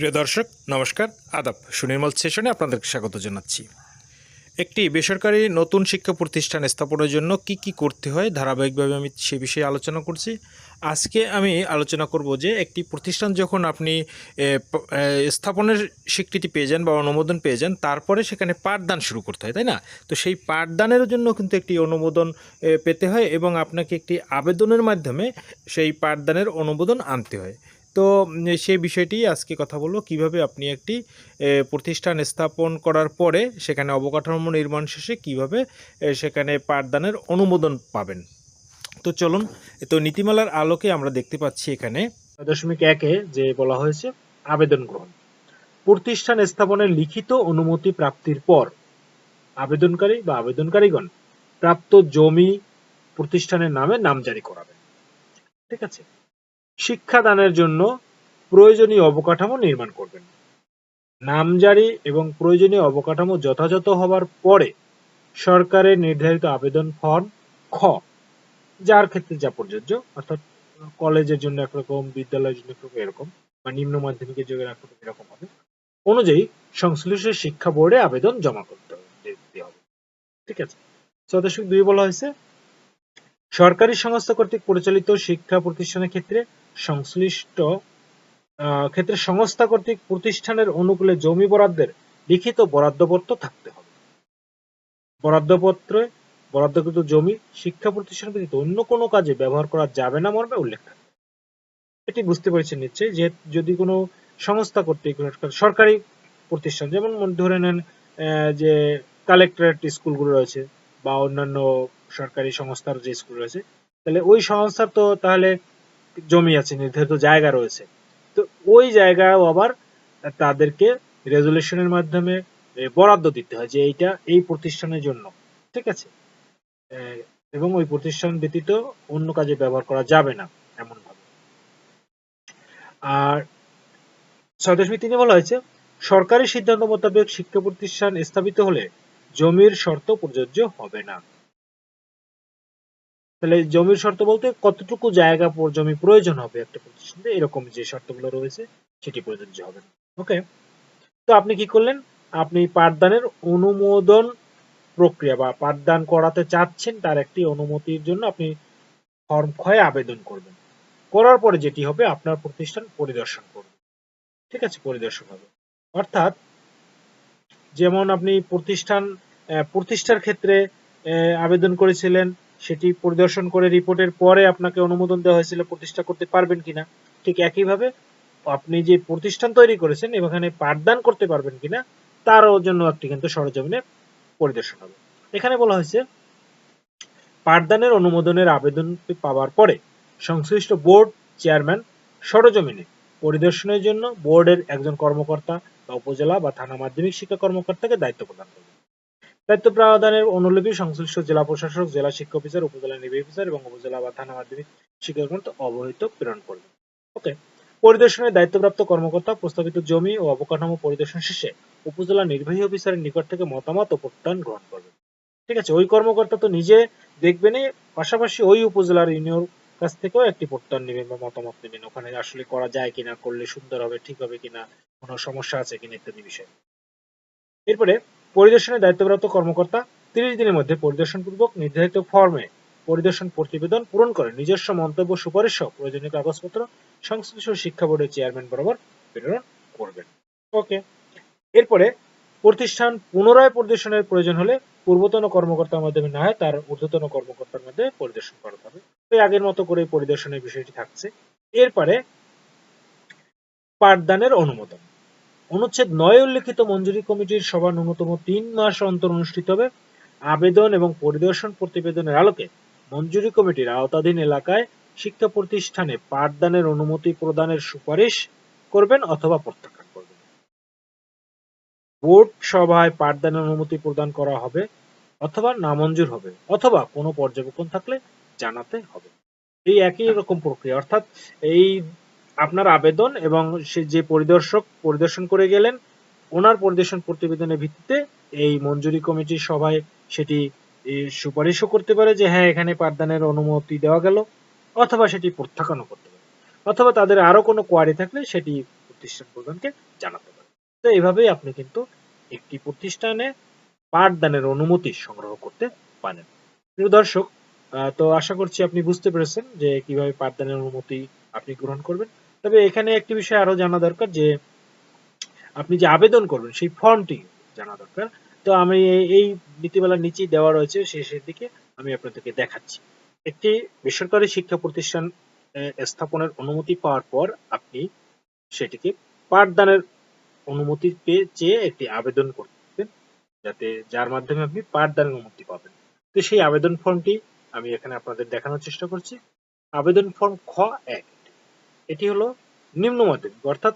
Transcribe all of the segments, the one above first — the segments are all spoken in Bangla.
প্রিয় দর্শক, নমস্কার, আদাব সুনির্মল সেশনে আপনাদেরকে স্বাগত জানাচ্ছি। একটি বেসরকারি নতুন শিক্ষা প্রতিষ্ঠান স্থাপনের জন্য কি কি করতে হয়, ধারাবাহিকভাবে আমি সে বিষয়ে আলোচনা করছি। আজকে আমি আলোচনা করব যে একটি প্রতিষ্ঠান যখন আপনি স্থাপনের স্বীকৃতি পেয়ে যান বা অনুমোদন পেয়ে যান, তারপরে সেখানে পাঠদান শুরু করতে হয়, তাই না? তো সেই পাঠদানের জন্য কিন্তু একটি অনুমোদন পেতে হয় এবং আপনাকে একটি আবেদনের মাধ্যমে সেই পাঠদানের অনুমোদন আনতে হয়। তো সেই বিষয়টি আজকে কথা বলব। কীভাবে আপনি একটি প্রতিষ্ঠান স্থাপন করার পরে সেখানে অবকাঠামো নির্মাণ শেষে কীভাবে সেখানে পাঠদানের অনুমোদন পাবেন। তো চলুন, তো নীতিমালার আলোকে আমরা দেখতে পাচ্ছি এখানে দশমিক একে যে বলা হয়েছে, আবেদন গ্রহণ। প্রতিষ্ঠান স্থাপনের লিখিত অনুমতি প্রাপ্তির পর আবেদনকারী বা আবেদনকারীগণ প্রাপ্ত জমি প্রতিষ্ঠানের নামে নামজারি করাবে ঠিক আছে? শিক্ষাদানের জন্য প্রয়োজনীয় অবকাঠামো নির্মাণ করবেন। নামজারি এবং প্রয়োজনীয় অবকাঠামো যথাযথ হবার পরে সরকারের নির্ধারিত আবেদন ফর্ম খ, যার ক্ষেত্রে যা প্রযোজ্য, অর্থাৎ কলেজের জন্য একরকম, বিদ্যালয়ের জন্য একরকম, এরকম, বা নিম্ন মাধ্যমিকের জন্য একরকম, এরকম হবে। অনুযায়ী সংশ্লিষ্ট শিক্ষা বোর্ডে আবেদন জমা করতে হবে ঠিক আছে? দুই বলা হয়েছে, সরকারি সংস্থা কর্তৃক পরিচালিত শিক্ষা প্রতিষ্ঠানের ক্ষেত্রে সংশ্লিষ্ট ক্ষেত্রে সংস্থা কর্তৃক প্রতিষ্ঠানের অনুকূলে জমি বরাদ্দের লিখিত বরাদ্দপত্র থাকতে হবে। বরাদ্দপত্রে বরাদ্দকৃত জমি শিক্ষা প্রতিষ্ঠান ব্যতীত অন্য কোনো কাজে ব্যবহার করা যাবে না মর্মে উল্লেখ থাকে। এটি বুঝতে পেরেছেন নিশ্চয়ই যে যদি কোনো সংস্থা কর্তৃক সরকারি প্রতিষ্ঠান, যেমন মনে, ধরে নেন যে কালেক্টরেট স্কুলগুলো রয়েছে বা অন্যান্য সরকারি সংস্থার যে স্কুল রয়েছে, তাহলে ওই সংস্থার তো তাহলে জমি আছে, নির্ধারিত জায়গা রয়েছে। তো ওই জায়গাও আবার তাদেরকে রেজুলেশনের মাধ্যমে বরাদ্দ দিতে হয় যে এইটা এই প্রতিষ্ঠানের জন্য। ঠিক আছে? এবং ওই প্রতিষ্ঠান ব্যতীত অন্য কাজে ব্যবহার করা যাবে না এমন ভাবে আর ছয় দশমিক তিনে বলা হয়েছে, সরকারি সিদ্ধান্ত মোতাবেক শিক্ষা প্রতিষ্ঠান স্থাপিত হলে জমির শর্ত প্রযোজ্য হবে না। তাহলে জমির শর্ত বলতে কতটুকু জায়গা জমি প্রয়োজন হবে একটা প্রতিষ্ঠানে এরকম যে শর্তগুলো রয়েছে, সেটি প্রযোজ্য হবে। ওকে? তো আপনি কি করলেন? আপনি পাঠদানের অনুমোদন প্রক্রিয়া বা পাঠদান করাতে চাচ্ছেন, তার একটি অনুমতির জন্য আপনি ফর্ম ক্ষয়ে আবেদন করবেন। করার পরে যেটি হবে, আপনার প্রতিষ্ঠান পরিদর্শন করবে। ঠিক আছে? পরিদর্শন হবে। অর্থাৎ যেমন আপনি প্রতিষ্ঠান প্রতিষ্ঠার ক্ষেত্রে আবেদন করেছিলেন সেটি পরিদর্শন করে রিপোর্টের পরে আপনাকে অনুমোদন দেওয়া হয়েছিল প্রতিষ্ঠা করতে পারবেন কিনা। ঠিক একইভাবে আপনি যে প্রতিষ্ঠান তৈরি করেছেন, এখানে পাঠদান করতে পারবেন কিনা, তারও জন্য একটি কিন্তু সরজমিনে পরিদর্শন হবে। এখানে বলা হয়েছে, পাঠদানের অনুমোদনের আবেদন পাওয়ার পরে সংশ্লিষ্ট বোর্ড চেয়ারম্যান সরজমিনে পরিদর্শনের জন্য বোর্ডের একজন কর্মকর্তা বা উপজেলা বা থানা মাধ্যমিক শিক্ষা কর্মকর্তাকে দায়িত্ব প্রদান করবে দায়িত্ব প্রদানের অনুলিপি সংশ্লিষ্ট জেলা প্রশাসক, জেলা শিক্ষা অফিসার, উপজেলা নির্বাহী অফিসার এবং উপজেলা বা থানা মাধ্যমিক শিক্ষা অবহিত প্রেরণ করবে। ওকে পরিদর্শনের দায়িত্বপ্রাপ্ত কর্মকর্তা, প্রস্তাবিত জমি ও অবকাঠামো পরিদর্শন শেষে উপজেলা নির্বাহী অফিসারের নিকট থেকে মতামত ও প্রত্যয়ন গ্রহণ করবে। ঠিক আছে, ওই কর্মকর্তা তো নিজে দেখবেনই, পাশাপাশি ওই উপজেলার ইউনিয়ন কাছ থেকেও একটি প্রত্যয়ন নেবেন বা মতামত নেবেন, ওখানে আসলে করা যায় কিনা, করলে সুন্দর হবে, ঠিক হবে কিনা, কোনো সমস্যা আছে কিনা ইত্যাদি বিষয়। এরপরে পরিদর্শনের দায়িত্বপ্রাপ্ত কর্মকর্তা তিরিশ দিনের মধ্যে পরিদর্শন পূর্বক নির্ধারিত ফর্মে পরিদর্শন প্রতিবেদন পূরণ করে নিজস্ব মন্তব্য সুপারিশ সহ প্রয়োজনীয় কাগজপত্র সংশ্লিষ্ট শিক্ষা বোর্ডের চেয়ারম্যান বরাবর প্রেরণ করবেন। ওকে। এরপরে প্রতিষ্ঠান পুনরায় পরিদর্শনের প্রয়োজন হলে পূর্বতন কর্মকর্তার মাধ্যমে না হয় তার ঊর্ধ্বতন কর্মকর্তার মধ্যে পরিদর্শন করা হবে। এই আগের মতো করে পরিদর্শনের বিষয়টি থাকছে। এরপরে পাঠদানের অনুমোদন। অনুচ্ছেদ নয় উল্লেখিত মঞ্জুরি কমিটির সভা ন্যূনতম তিন মাস অন্তর অনুষ্ঠিত হবে। আবেদন এবং পরিদর্শন প্রতিবেদনের আলোকে মঞ্জুরি কমিটির আওতাধীন এলাকায় শিক্ষা প্রতিষ্ঠানে পাঠদানের অনুমতি প্রদানের সুপারিশ করবেন অথবা প্রত্যাখ্যান করবেন। বোর্ড সভায় পাঠদানের অনুমতি প্রদান করা হবে অথবা নামঞ্জুর হবে অথবা কোনো পর্যবেক্ষণ থাকলে জানাতে হবে। এই একই রকম প্রক্রিয়া, অর্থাৎ এই আপনার আবেদন এবং সে যে পরিদর্শক পরিদর্শন করে গেলেন, ওনার পরিদর্শন প্রতিবেদনের ভিত্তিতে এই মঞ্জুরি কমিটির সভায় সেটি সুপারিশও করতে পারে যে হ্যাঁ এখানে পাঠদানের অনুমতি দেওয়া গেল, অথবা সেটি প্রত্যাখ্যানও করতে পারে। অথবা তাদের আরও কোনো কোয়ারি থাকলে সেটি প্রতিষ্ঠান প্রধানকে জানাতে পারে। তো এইভাবেই আপনি কিন্তু একটি প্রতিষ্ঠানে পাঠদানের অনুমতি সংগ্রহ করতে পারেন। প্রিয় দর্শক তো আশা করছি আপনি বুঝতে পেরেছেন যে কীভাবে পাঠদানের অনুমতি আপনি গ্রহণ করবেন। তবে এখানে একটি বিষয় আরও জানা দরকার যে, আপনি যে আবেদন করবেন, সেই ফর্মটি জানা দরকার। তো আমি এই- নীতিমালার নিচেই দেওয়া রয়েছে, শেষের দিকে আমি আপনাদেরকে দেখাচ্ছি। একটি বেসরকারি শিক্ষা প্রতিষ্ঠান স্থাপনের অনুমতি পাওয়ার পর আপনি সেটিকে পাঠদানের অনুমতি পেয়ে চেয়ে একটি আবেদন করবেন, যাতে যার মাধ্যমে আপনি পাঠদানের অনুমতি পাবেন। তো সেই আবেদন ফর্মটি আমি এখানে আপনাদের দেখানোর চেষ্টা করছি। আবেদন ফর্ম খ এক। এটি হলো নিম্ন মাধ্যমিক অর্থাৎ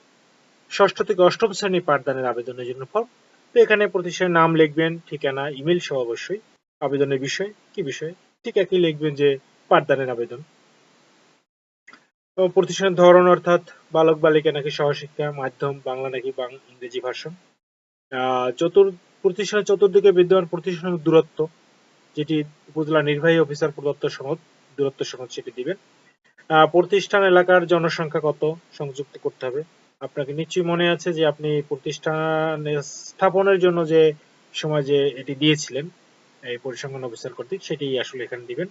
ষষ্ঠ থেকে অষ্টম শ্রেণির পাঠদানের আবেদনের জন্য ফর্ম তো এখানে প্রতিষ্ঠানের নাম লিখবেন, ঠিকানা ইমেল সহ অবশ্যই। আবেদনের বিষয়, কি বিষয়? ঠিক একই লিখবেন যে পাঠদানের আবেদন। প্রতিষ্ঠানের ধরন, অর্থাৎ বালক, বালিকা নাকি সহশিক্ষা, মাধ্যম, বাংলা নাকি ইংরেজি ভাষণ চতুর, প্রতিষ্ঠানের চতুর্দিকে বিদ্যমান প্রতিষ্ঠানের দূরত্ব, যেটি উপজেলা নির্বাহী অফিসার প্রদত্ত সনদ, দূরত্ব সনদ সেটি দিবেন। প্রতিষ্ঠান এলাকার জনসংখ্যা কত সংযুক্ত করতে হবে? আপনাকে নিশ্চয়ই মনে আছে যে আপনি প্রতিষ্ঠান স্থাপনের জন্য যে সময় যে এটি দিয়েছিলেন, এই পরিসংখ্যান অফিসার কর্তৃক, সেটি আসলে এখানে দিবেন।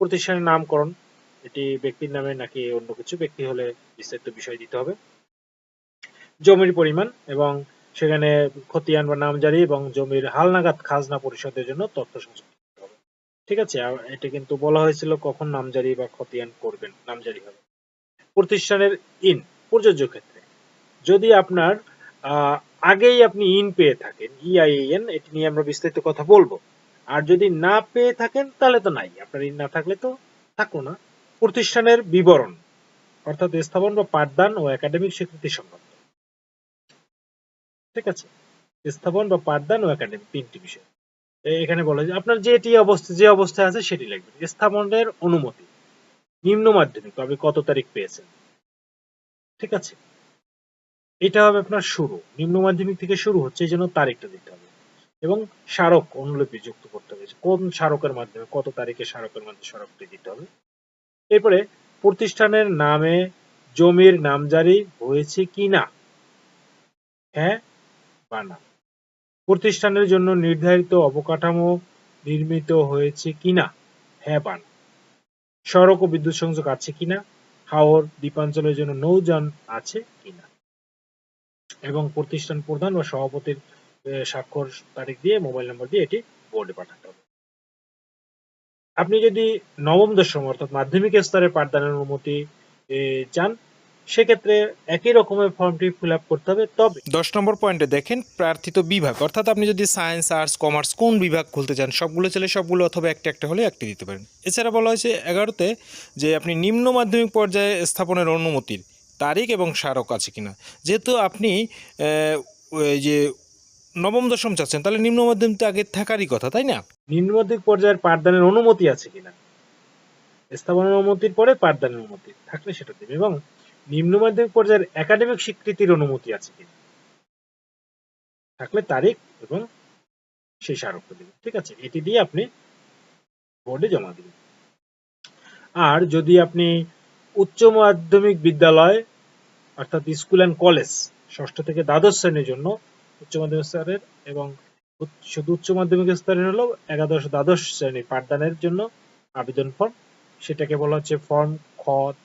প্রতিষ্ঠানের নামকরণ, এটি ব্যক্তির নামে নাকি অন্য কিছু, ব্যক্তি হলে বিস্তারিত বিষয় দিতে হবে। জমির পরিমাণ এবং সেখানে খতিয়ান বা নামজারি এবং জমির হালনাগাদ খাজনা পরিশোধের জন্য তথ্য সংযুক্ত ঠিক আছে এটা কিন্তু বলা হয়েছিল কখন নামজারি বা খতিয়ান করবেন, নামজারি হবে। প্রতিষ্ঠানের ইন, প্রযোজ্য ক্ষেত্রে। যদি আপনার আগেই আপনি ইন পেয়ে থাকেন ইআইএন এটি নিয়ে আমরা বিস্তারিত কথা বলব। আর যদি না পেয়ে থাকেন, তাহলে তো নাই। আপনার ইন না থাকলে তো থাকল না। প্রতিষ্ঠানের বিবরণ, অর্থাৎ স্থাপন বা পাঠদান ও একাডেমিক স্বীকৃতি সংক্রান্ত। ঠিক আছে? স্থাপন বা পাঠদান ও একাডেমিক, তিনটি বিষয়। এখানে বলা যায়, আপনার যেটি অবস্থা যে অবস্থায় আছে সেটি লিখবেন। স্থাপনের অনুমতি। নিম্ন মাধ্যমিক তবে কত তারিখ পেয়েছেন? ঠিক আছে? এটা হবে আপনার শুরু। নিম্ন মাধ্যমিক থেকে শুরু হচ্ছে, এই জন্য তারিখটা দিতে হবে। এবং স্মারক অনুলিপি যুক্ত করতে হবে। কোন স্মারকের মাধ্যমে, কত তারিখে স্মারকের মাধ্যমে স্মারকটি দিতে হবে? এরপরে, প্রতিষ্ঠানের নামে জমির নামজারি হয়েছে কিনা? হ্যাঁ বা না? প্রতিষ্ঠানের জন্য নির্ধারিত অবকাঠামো নির্মিত হয়েছে কিনা? হ্যাঁ বা না সড়ক ও বিদ্যুৎ সংযোগ আছে কিনা? হাওর দ্বীপাঞ্চলের জন্য নৌযান আছে কিনা? এবং প্রতিষ্ঠান প্রধান ও সভাপতির স্বাক্ষর তারিখ দিয়ে, মোবাইল নম্বর দিয়ে এটি বোর্ডে পাঠাতে হবে। আপনি যদি নবম দশম অর্থাৎ মাধ্যমিক স্তরে পাঠদানের অনুমতি চান সেক্ষেত্রে একই রকমের ফর্মটি ফিল আপ করতে হবে তবে দশ নম্বর পয়েন্টে দেখেন প্রার্থিত বিভাগ অর্থাৎ আপনি যদি সায়েন্স আর্টস কমার্স কোন বিভাগ খুলতে চান সবগুলো চলে সবগুলো অথবা একটা একটা হলে একটি দিতে পারেন। এছাড়া বলা হয়েছে এগারোতে যে আপনি নিম্ন মাধ্যমিক পর্যায়ে স্থাপনের অনুমতির তারিখ এবং স্মারক আছে কিনা। যেহেতু আপনি যে নবম দশম চাচ্ছেন তাহলে নিম্ন মাধ্যমিক তো আগে থাকারই কথা তাই না? নিম্ন মাধ্যমিক পর্যায়ের পাঠদানের অনুমতি আছে কিনা? স্থাপনের অনুমতির পরে পাঠদানের অনুমতি থাকলে সেটা দেবে এবং নিম্ন মাধ্যমিক পর্যায়ের একাডেমিক স্বীকৃতির অনুমতি আছে কিনা? থাকলে তারিখ এবং সেই স্মারকটা দেবে ঠিক আছে, এটি দিয়ে আপনি বোর্ডে জমা দিবেন। আর যদি আপনি উচ্চ মাধ্যমিক বিদ্যালয়, অর্থাৎ স্কুল অ্যান্ড কলেজ, ষষ্ঠ থেকে দ্বাদশ শ্রেণির জন্য উচ্চ মাধ্যমিক স্তরের এবং শুধু উচ্চ মাধ্যমিক স্তরের হলো একাদশ, দ্বাদশ শ্রেণির পাঠদানের জন্য আবেদন ফর্ম সেটাকে বলা হচ্ছে ফর্ম খ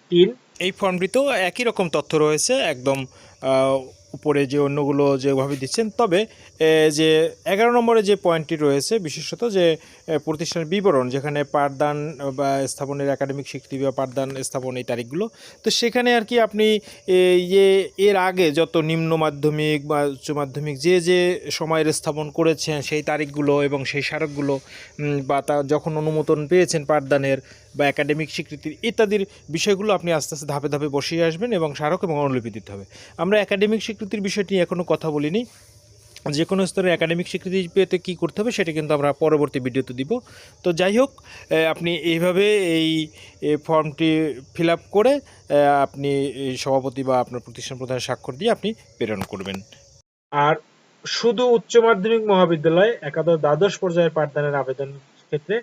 তিন। এই ফর্মটিতেও একই রকম তথ্য রয়েছে, একদম উপরে যে অন্যগুলো যেভাবে দিচ্ছেন। তবে যে এগারো নম্বরে যে পয়েন্টটি রয়েছে, বিশেষত যে প্রতিষ্ঠানের বিবরণ, যেখানে পাঠদান বা স্থাপনের একাডেমিক স্বীকৃতি বা পাঠদান স্থাপন এই তারিখগুলো, তো সেখানে আর কি আপনি ইয়ে এর আগে যত নিম্ন মাধ্যমিক বা উচ্চ মাধ্যমিক যে যে সময়ের স্থাপন করেছেন, সেই তারিখগুলো এবং সেই স্মারকগুলো বা তা যখন অনুমোদন পেয়েছেন পাঠদানের বা একাডেমিক স্বীকৃতির ইত্যাদির বিষয়গুলো আপনি আস্তে আস্তে ধাপে ধাপে বসিয়ে আসবেন এবং স্মারক এবং অনুলিপি দিতে হবে। আমরা একাডেমিক স্বীকৃতির বিষয়টি এখনও কথা বলিনি। যে কোনো স্তরে একাডেমিক স্বীকৃতি পেতে কী করতে হবে সেটা কিন্তু আমরা পরবর্তী ভিডিওতে দিব। তো যাই হোক আপনি এইভাবে এই ফর্মটি ফিল করে আপনি সভাপতি বা আপনার প্রতিষ্ঠান প্রধানের স্বাক্ষর দিয়ে আপনি প্রেরণ করবেন। আর শুধু উচ্চ মাধ্যমিক মহাবিদ্যালয়, একাদশ দ্বাদশ পর্যায়ের পাঠদানের আবেদন ক্ষেত্রে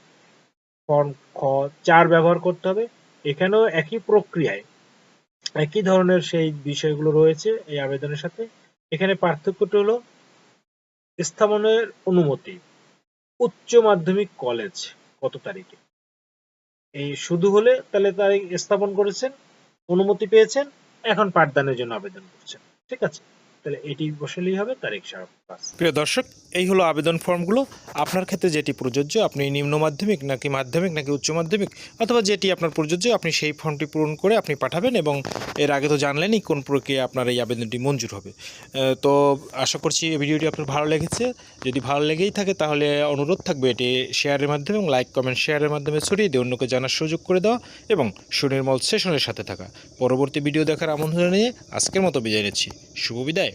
ফর্ম খ চার ব্যবহার করতে হবে। এখানেও একই প্রক্রিয়ায় একই ধরনের সেই বিষয়গুলো রয়েছে এই আবেদনের সাথে। এখানে পার্থক্যটি হলো, স্থাপনের অনুমতি উচ্চ মাধ্যমিক কলেজ কত তারিখে? এই শুধু হলে তাহলে তারিখ স্থাপন করেছেন, অনুমতি পেয়েছেন, এখন পাঠদানের জন্য আবেদন করছেন, ঠিক আছে? তাহলে এটি বসালেই হবে তারিখ সারা প্রিয় দর্শক, এই হলো আবেদন ফর্মগুলো। আপনার ক্ষেত্রে যেটি প্রযোজ্য, আপনি নিম্ন মাধ্যমিক নাকি মাধ্যমিক নাকি উচ্চ মাধ্যমিক, অথবা যেটি আপনার প্রযোজ্য, আপনি সেই ফর্মটি পূরণ করে আপনি পাঠাবেন এবং এর আগে তো জানলেনই কোন প্রক্রিয়া আপনার এই আবেদনটি মঞ্জুর হবে। তো আশা করছি এই ভিডিওটি আপনার ভালো লেগেছে। যদি ভালো লেগেই থাকে তাহলে অনুরোধ থাকবে এটি শেয়ারের মাধ্যমে এবং লাইক, কমেন্ট, শেয়ারের মাধ্যমে ছড়িয়ে দিয়ে অন্যকে জানার সুযোগ করে দেওয়া এবং সুনির্মল সেশনের সাথে থাকা। পরবর্তী ভিডিও দেখার আমন্ত্রণ জানিয়ে আজকের মতো বিদায় নিচ্ছি। শুভ বিদায়।